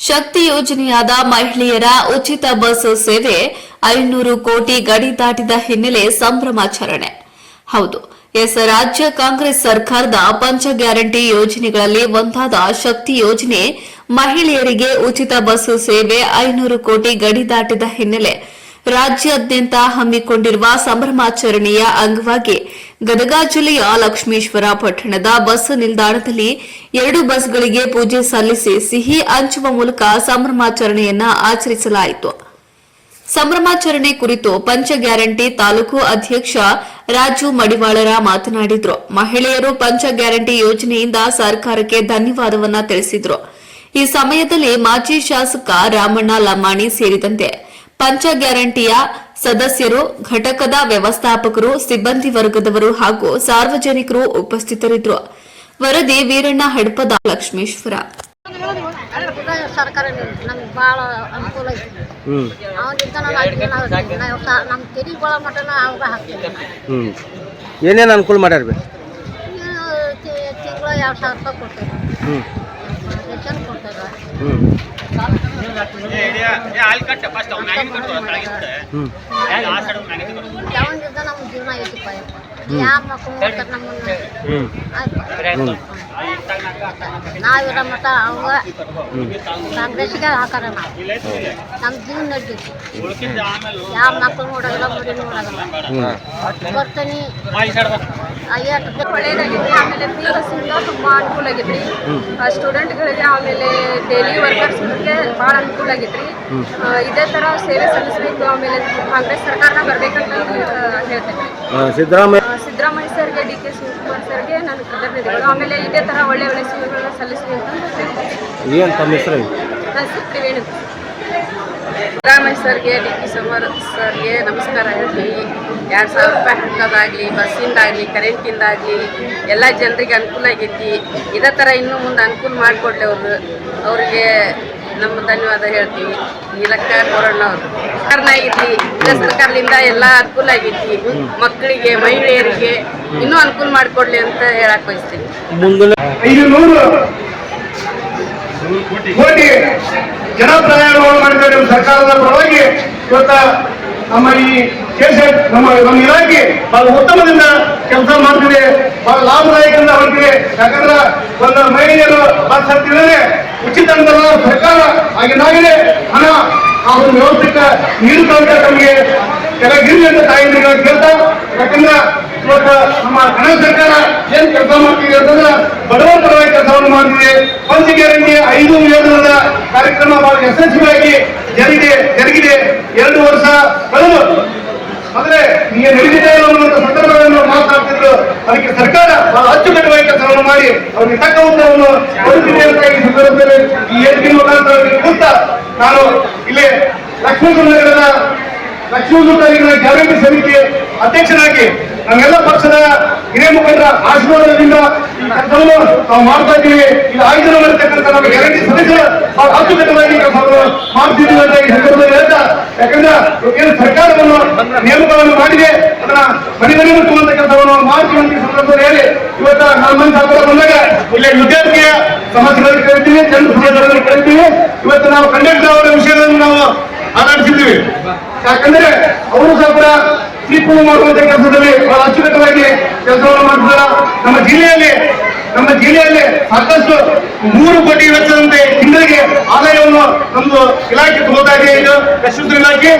ಶಕ್ತಿ ಯೋಜನೆಯಾದ ಮಹಿಳೆಯರ ಉಚಿತ ಬಸ್ ಸೇವೆ ಐನೂರು ಕೋಟಿ ಗಡಿ ದಾಟಿದ ಹಿನ್ನೆಲೆ ಸಂಭ್ರಮಾಚರಣೆ ಹೌದು, ಎಸ್ ರಾಜ್ಯ ಕಾಂಗ್ರೆಸ್ ಸರ್ಕಾರದ ಪಂಚ ಗ್ಯಾರಂಟಿ ಯೋಜನೆಗಳಲ್ಲಿ ಒಂದಾದ ಶಕ್ತಿ ಯೋಜನೆ ಮಹಿಳೆಯರಿಗೆ ಉಚಿತ ಬಸ್ ಸೇವೆ ಐನೂರು ಕೋಟಿ ಗಡಿ ದಾಟಿದ ಹಿನ್ನೆಲೆ ರಾಜ್ಯಾದ್ಯಂತ ಹಮ್ಮಿಕೊಂಡಿರುವ ಸಂಭ್ರಮಾಚರಣೆಯ ಅಂಗವಾಗಿ ಗದಗ ಜಿಲ್ಲೆಯ ಲಕ್ಷ್ಮೇಶ್ವರ ಪಟ್ಟಣದ ಬಸ್ ನಿಲ್ದಾಣದಲ್ಲಿ ಎರಡು ಬಸ್ಗಳಿಗೆ ಪೂಜೆ ಸಲ್ಲಿಸಿ ಸಿಹಿ ಹಂಚುವ ಮೂಲಕ ಸಂಭ್ರಮಾಚರಣೆಯನ್ನ ಆಚರಿಸಲಾಯಿತು. ಸಂಭ್ರಮಾಚರಣೆ ಕುರಿತು ಪಂಚ ಗ್ಯಾರಂಟಿ ತಾಲೂಕು ಅಧ್ಯಕ್ಷ ರಾಜು ಮಡಿವಾಳರ ಮಾತನಾಡಿದರು. ಮಹಿಳೆಯರು ಪಂಚ ಗ್ಯಾರಂಟಿ ಯೋಜನೆಯಿಂದ ಸರ್ಕಾರಕ್ಕೆ ಧನ್ಯವಾದವನ್ನ ತಿಳಿಸಿದ್ರು. ಈ ಸಮಯದಲ್ಲಿ ಮಾಜಿ ಶಾಸಕ ರಾಮಣ್ಣ ಲಮ್ಮಾಣಿ ಸೇರಿದಂತೆ ಪಂಚ ಗ್ಯಾರಂಟಿಯ ಸದಸ್ಯರು ಘಟಕದ ವ್ಯವಸ್ಥಾಪಕರು ಸಿಬ್ಬಂದಿ ವರ್ಗದವರು ಹಾಗೂ ಸಾರ್ವಜನಿಕರು ಉಪಸ್ಥಿತರಿದ್ದರು. ವರದಿ ವೀರಣ್ಣ ಹಡಪದ ಲಕ್ಷ್ಮೇಶ್ವರ. ಸರ್ಕಾರ ನಮ್ಗೆ ಭಾಳ ಅನುಕೂಲ ಐತಿ. ಹ್ಞೂ ಅವನಿಂದ ನಾವು ಸಾ ನಮ್ಮ ತೆರಿಗೆ ಭಾಳ ಮಟನ ಅವಾಗ ಹಾಕ್ತೀವಿ ಹ್ಞೂ ಏನೇನು ಅನುಕೂಲ ಮಾಡ್ಯಾರ ಬಿ? ತಿಂಗಳ ಎರಡು ಸಾವಿರ ರೂಪಾಯಿ ಕೊಡ್ತೇವೆ ಹ್ಞೂ ರೇಷನ್ ಕೊಡ್ತೇವೆ ಹ್ಞೂ ಯಾವಾಗಿಂದ ನಮ್ಮ ಜೀವನ ಐತಿಪ್ಪ ಯಾರು ಮಕ್ಕಳು ನೋಡ್ತಾರೆ ನಮ್ಮನ್ನ? ಹ್ಞೂ ಆಯ್ತು. ನಾವಿರೋ ಮಟ ಅವಾಗ ಕಾಂಗ್ರೆಸ್ಗೆ ಹಾಕಾರ ನಾವು. ನಮ್ಮ ಜೀವನ ನಡ್ದೈತಿ ಯಾವ ಮಕ್ಕಳು ನೋಡೋದಿಲ್ಲ ಮುಡಿ ನೋಡೋದಿಲ್ಲ ಬರ್ತೀನಿ. ಒಳ್ಳೇದಾಗಿತ್ತು ಆಮೇಲೆ ಫ್ರೀ ಬಸ್ಸಿಂದ ತುಂಬ ಅನುಕೂಲ ಆಗಿದ್ರಿ ಸ್ಟೂಡೆಂಟ್ಗಳಿಗೆ ಆಮೇಲೆ ಡೈಲಿ ವರ್ಕರ್ಸ್ಗೆ ಭಾಳ ಅನುಕೂಲ ಆಗಿದ್ರಿ ಇದೇ ಥರ ಸೇವೆ ಸಲ್ಲಿಸಬೇಕು. ಆಮೇಲೆ ಕಾಂಗ್ರೆಸ್ ಸರ್ಕಾರನ ಬರ್ಬೇಕಂತ ಹೇಳ್ತೇನೆ. ಸಿದ್ದರಾಮಯ್ಯ ಸಿದ್ದರಾಮಯ್ಯ ಸರ್ಗೆ ಡಿ ಕೆ ಶಿವಕುಮಾರ್ ಸರ್ಗೆ ನನ್ನ ಕೃತಜ್ಞತೆಗಳು. ಆಮೇಲೆ ಇದೇ ಥರ ಒಳ್ಳೆ ಒಳ್ಳೆ ಸೇವೆಗಳನ್ನ ಸಲ್ಲಿಸಬೇಕು ಅಂತ. ಏನು ತಮ್ಮ ಹೆಸರು? ತ್ರಿವೇಣಿ ಸಿದ್ದರಾಮಯ್ಯ ಸರ್ಗೆ ಡಿ ಕೆ ಶಿವಕುಮಾರ್ ಸರ್ಗೆ ನಮಸ್ಕಾರ ಹೇಳ್ತೀವಿ. ಎರಡು ಸಾವಿರ ರೂಪಾಯಿ ಹಾಕೋದಾಗಲಿ ಬಸ್ಸಿಂದಾಗಲಿ ಕರೆಂಟಿಂದಾಗಲಿ ಎಲ್ಲ ಜನರಿಗೆ ಅನುಕೂಲ ಆಗೈತಿ. ಇದೇ ಥರ ಇನ್ನೂ ಮುಂದೆ ಅನುಕೂಲ ಮಾಡಿಕೊಡ್ಲಿ ಅವರು ಅವ್ರಿಗೆ ನಮ್ಮ ಧನ್ಯವಾದ ಹೇಳ್ತೀವಿ. ನೀಲಕ್ಕ ಕೊರೋಣ ಅವರು. ಸರ್ಕಾರನ ಆಗೈತಿ ಇದೇ ಸರ್ಕಾರದಿಂದ ಎಲ್ಲ ಅನುಕೂಲ ಆಗೈತಿ. ಮಕ್ಕಳಿಗೆ ಮಹಿಳೆಯರಿಗೆ ಇನ್ನೂ ಅನುಕೂಲ ಮಾಡಿಕೊಡ್ಲಿ ಅಂತ ಹೇಳಕ್ ಬಯಸ್ತೀನಿ. ಕೋಟಿ ಜನ ಪ್ರಯಾಣವನ್ನು ನಮ್ಮ ಪರವಾಗಿ ಇವತ್ತ ನಮ್ಮ ಈ ಕೆಲಸ ನಮ್ಮ ನಮ್ಮ ಇಲಾಖೆ ಬಹಳ ಉತ್ತಮದಿಂದ ಕೆಲಸ ಮಾಡ್ತಿದೆ, ಬಹಳ ಲಾಭದಾಯಕದಿಂದ ಹೊರಟಿದೆ ಯಾಕಂದ್ರೆ ಒಂದು ಮಹಿಳೆಯರು ಬಸ್ ಹತ್ತಿದರೆ ಉಚಿತ ಸರ್ಕಾರ ನಾವಿದೆ ಹಣ ಆ ಒಂದು ವ್ಯವಸ್ಥೆಗೆ ನೀಡುತ್ತಂತ ನಮಗೆ. ಕೆಳಗಿರಲಿ ಅಂತ ತಾಯಿ ಕೇಳ್ತಾ, ಯಾಕಂದ್ರೆ ಇವತ್ತು ನಮ್ಮ ಕನ್ನಡ ಸರ್ಕಾರ ಏನ್ ಕೆಲಸ ಮಾಡ್ತಿದೆ ಅಂತಂದ್ರೆ ಬಡವರ ಪರವಾಗಿ ಕೆಲಸವನ್ನು ಮಾಡ್ತಿದೆ. ಒಂದು ಗ್ಯಾರಂಟಿ ಐದು ಯೋಜನೆಗಳ ಕಾರ್ಯಕ್ರಮ ಬಹಳ ಯಶಸ್ವಿಯಾಗಿ ಜರುಗಿದೆ ಜರುಗಿದೆ. ಕೆಲಸವನ್ನು ಮಾಡಿ ಅವರಿಗೆ ತಕ್ಕ ಉತ್ತರವನ್ನು ಕೊಡುತ್ತಿದೆ ಅಂತ ಈ ಸಂದರ್ಭದಲ್ಲಿ ಈ ಹೇಳಿಕೆ ಮುಖಾಂತರ ಕೂತಾ ನಾನು ಇಲ್ಲಿ ಲಕ್ಷ್ಮೀ ನಗರದ ಲಕ್ಷ್ಮೀ ಗ್ಯಾರಂಟಿ ಸಮಿತಿ ಅಧ್ಯಕ್ಷರಾಗಿ ನಮ್ಮೆಲ್ಲ ಪಕ್ಷದ ಹಿರಿಯ ಮುಖಂಡರ ಆಶೀರ್ವಾದದಿಂದ ನಾವು ಮಾಡ್ತಾ ಇದ್ದೀವಿ. ಇದು ಐದು ಜನ ಬರ್ತಕ್ಕಂಥ ನಮ್ಮ ಗ್ಯಾರಂಟಿ ಸದಸ್ಯರು ಅವ್ರು ಅಚ್ಚುಕಟ್ಟವಾಗಿ ಕೆಲಸವನ್ನು ಮಾಡ್ತಿದ್ದೀವಿ ಅಂತ ಈ ಸಂದರ್ಭದಲ್ಲಿ ಹೇಳ್ತಾ, ಯಾಕಂದ್ರೆ ಏನು ಸರ್ಕಾರವನ್ನು ನೇಮಕವನ್ನು ಮಾಡಿದೆ, ಅದನ್ನ ಮನೆ ಮನೆ ಮುಟ್ಟುವಂತ ಕೆಲಸವನ್ನು ಮಾಡ್ತೀವಿ ಅಂತ ಈ ಸಂದರ್ಭದಲ್ಲಿ ಹೇಳಿ, ಇವತ್ತು ನಮ್ಮ ಸರ್ಕಾರ ಬಂದಾಗ ಇಲ್ಲಿ ವಿದ್ಯಾರ್ಥಿಯ ಸಮಸ್ಯೆಗಳನ್ನು ಕೇಳ್ತೀವಿ ಜನರ ಸಮಸ್ಯೆಗಳನ್ನು ಕೇಳ್ತೀವಿ. ಇವತ್ತು ನಾವು ಕಂಡಕ್ಟರ್ ಅವರ ವಿಷಯಗಳನ್ನು ನಾವು ಮಾತಾಡ್ತಿದ್ದೀವಿ. ಯಾಕಂದ್ರೆ ಅವರು ಸಹ ಕೂಡ ತೀರ್ಪು ಮಾಡುವಂತ ಕೆಲಸದಲ್ಲಿ ಬಹಳ ಅಚ್ಚುಕಟ್ಟವಾಗಿ ಕೆಲಸವನ್ನು ಮಾಡ್ತಾರೆ ನಮ್ಮ ಜಿಲ್ಲೆಯಲ್ಲಿ ನಮ್ಮ ಜಿಲ್ಲೆಯಲ್ಲಿ ಸಾಕಷ್ಟು ಮೂರು ಕೋಟಿ ವೆಚ್ಚದಂತೆ ತಿಂಗಳಿಗೆ ಆದಾಯವನ್ನು ನಮ್ದು ಇಲಾಖೆ ತಗೋತಾ ಇದೆ. ಇದು ಯಶಸ್ವಿ ಇಲಾಖೆ